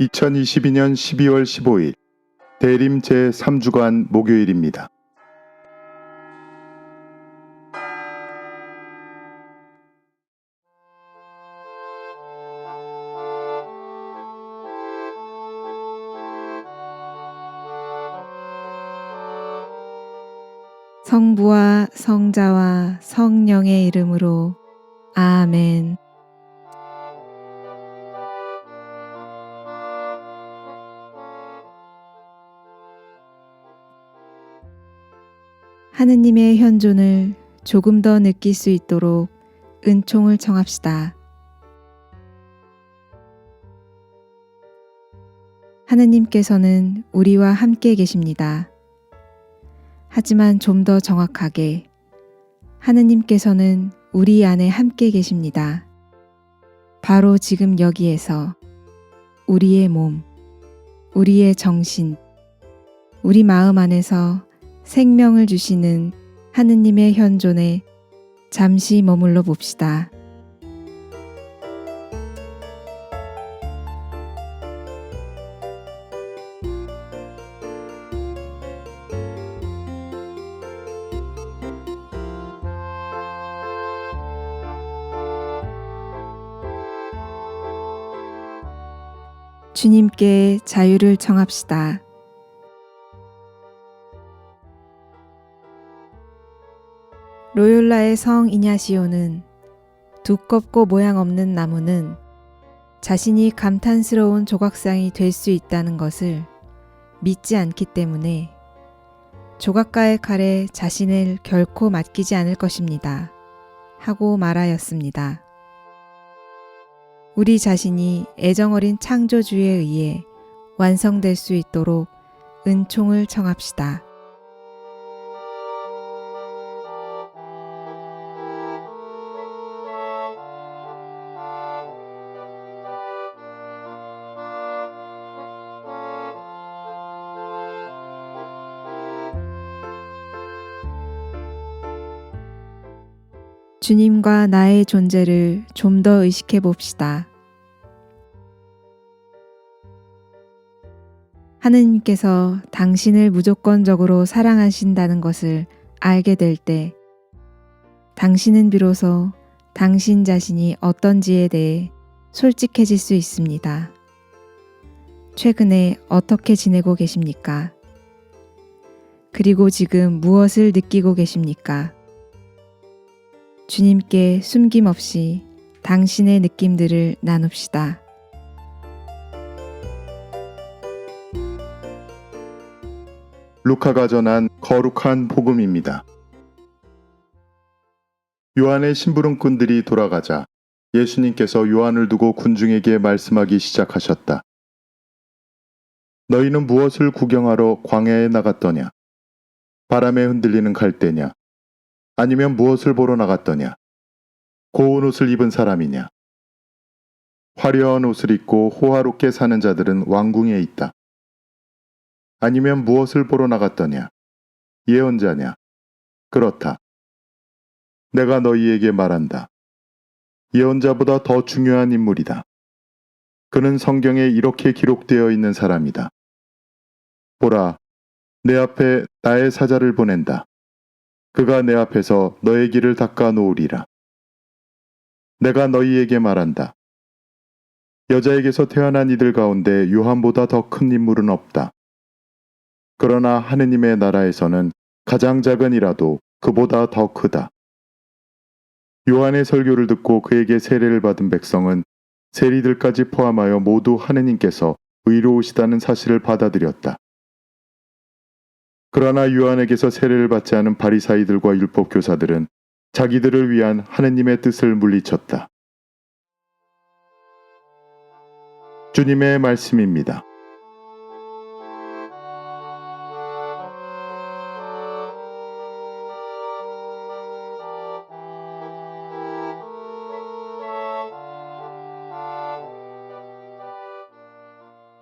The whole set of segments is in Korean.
2022년 12월 15일 대림 제3주간 목요일입니다. 성부와 성자와 성령의 이름으로 아멘. 하느님의 현존을 조금 더 느낄 수 있도록 은총을 청합시다. 하느님께서는 우리와 함께 계십니다. 하지만 좀 더 정확하게 하느님께서는 우리 안에 함께 계십니다. 바로 지금 여기에서 우리의 몸, 우리의 정신, 우리 마음 안에서 생명을 주시는 하느님의 현존에 잠시 머물러 봅시다. 주님께 자유를 청합시다. 로욜라의 성 이냐시오는 두껍고 모양 없는 나무는 자신이 감탄스러운 조각상이 될 수 있다는 것을 믿지 않기 때문에 조각가의 칼에 자신을 결코 맡기지 않을 것입니다. 하고 말하였습니다. 우리 자신이 애정어린 창조주에 의해 완성될 수 있도록 은총을 청합시다. 주님과 나의 존재를 좀 더 의식해 봅시다. 하느님께서 당신을 무조건적으로 사랑하신다는 것을 알게 될 때, 당신은 비로소 당신 자신이 어떤지에 대해 솔직해질 수 있습니다. 최근에 어떻게 지내고 계십니까? 그리고 지금 무엇을 느끼고 계십니까? 주님께 숨김없이 당신의 느낌들을 나눕시다. 루카가 전한 거룩한 복음입니다. 요한의 심부름꾼들이 돌아가자 예수님께서 요한을 두고 군중에게 말씀하기 시작하셨다. 너희는 무엇을 구경하러 광야에 나갔더냐? 바람에 흔들리는 갈대냐? 아니면 무엇을 보러 나갔더냐? 고운 옷을 입은 사람이냐? 화려한 옷을 입고 호화롭게 사는 자들은 왕궁에 있다. 아니면 무엇을 보러 나갔더냐? 예언자냐? 그렇다. 내가 너희에게 말한다. 예언자보다 더 중요한 인물이다. 그는 성경에 이렇게 기록되어 있는 사람이다. 보라, 내 앞에 나의 사자를 보낸다. 그가 내 앞에서 너의 길을 닦아 놓으리라. 내가 너희에게 말한다. 여자에게서 태어난 이들 가운데 요한보다 더 큰 인물은 없다. 그러나 하느님의 나라에서는 가장 작은 이라도 그보다 더 크다. 요한의 설교를 듣고 그에게 세례를 받은 백성은 세리들까지 포함하여 모두 하느님께서 의로우시다는 사실을 받아들였다. 그러나 요한에게서 세례를 받지 않은 바리사이들과 율법 교사들은 자기들을 위한 하느님의 뜻을 물리쳤다. 주님의 말씀입니다.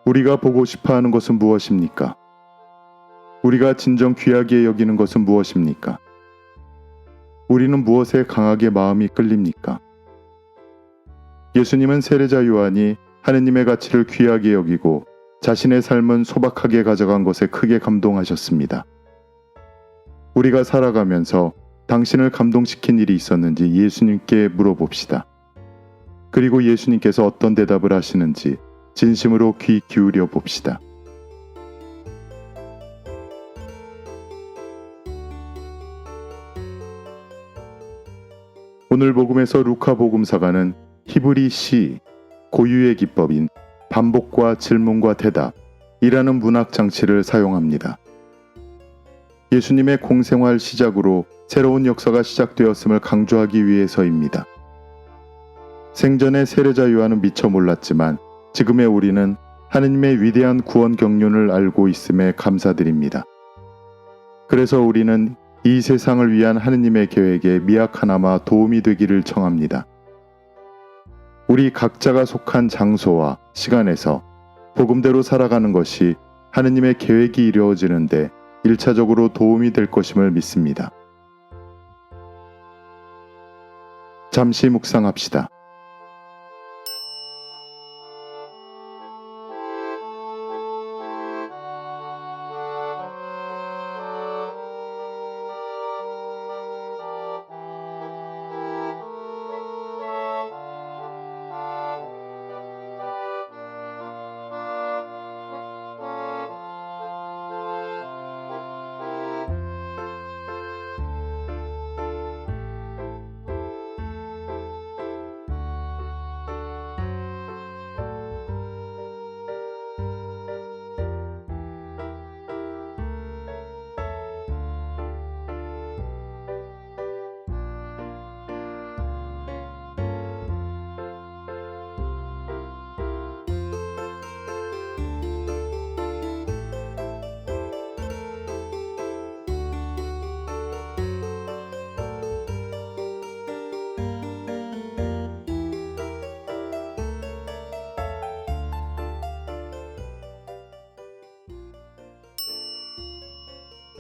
우리가 보고 싶어 하는 것은 무엇입니까? 우리가 진정 귀하게 여기는 것은 무엇입니까? 우리는 무엇에 강하게 마음이 끌립니까? 예수님은 세례자 요한이 하느님의 가치를 귀하게 여기고 자신의 삶은 소박하게 가져간 것에 크게 감동하셨습니다. 우리가 살아가면서 당신을 감동시킨 일이 있었는지 예수님께 물어봅시다. 그리고 예수님께서 어떤 대답을 하시는지 진심으로 귀 기울여 봅시다. 오늘 복음에서 루카 복음사가는 히브리 시 고유의 기법인 반복과 질문과 대답이라는 문학 장치를 사용합니다. 예수님의 공생활 시작으로 새로운 역사가 시작되었음을 강조하기 위해서입니다. 생전에 세례자 요한은 미처 몰랐지만 지금의 우리는 하느님의 위대한 구원 경륜을 알고 있음에 감사드립니다. 그래서 우리는 이 세상을 위한 하느님의 계획에 미약 하나마 도움이 되기를 청합니다. 우리 각자가 속한 장소와 시간에서 복음대로 살아가는 것이 하느님의 계획이 이루어지는데 일차적으로 도움이 될 것임을 믿습니다. 잠시 묵상합시다.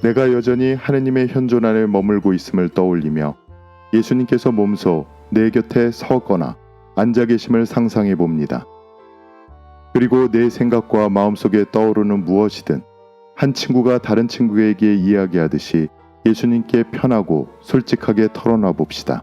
내가 여전히 하느님의 현존 안에 머물고 있음을 떠올리며 예수님께서 몸소 내 곁에 서거나 앉아 계심을 상상해 봅니다. 그리고 내 생각과 마음속에 떠오르는 무엇이든 한 친구가 다른 친구에게 이야기하듯이 예수님께 편하고 솔직하게 털어놔 봅시다.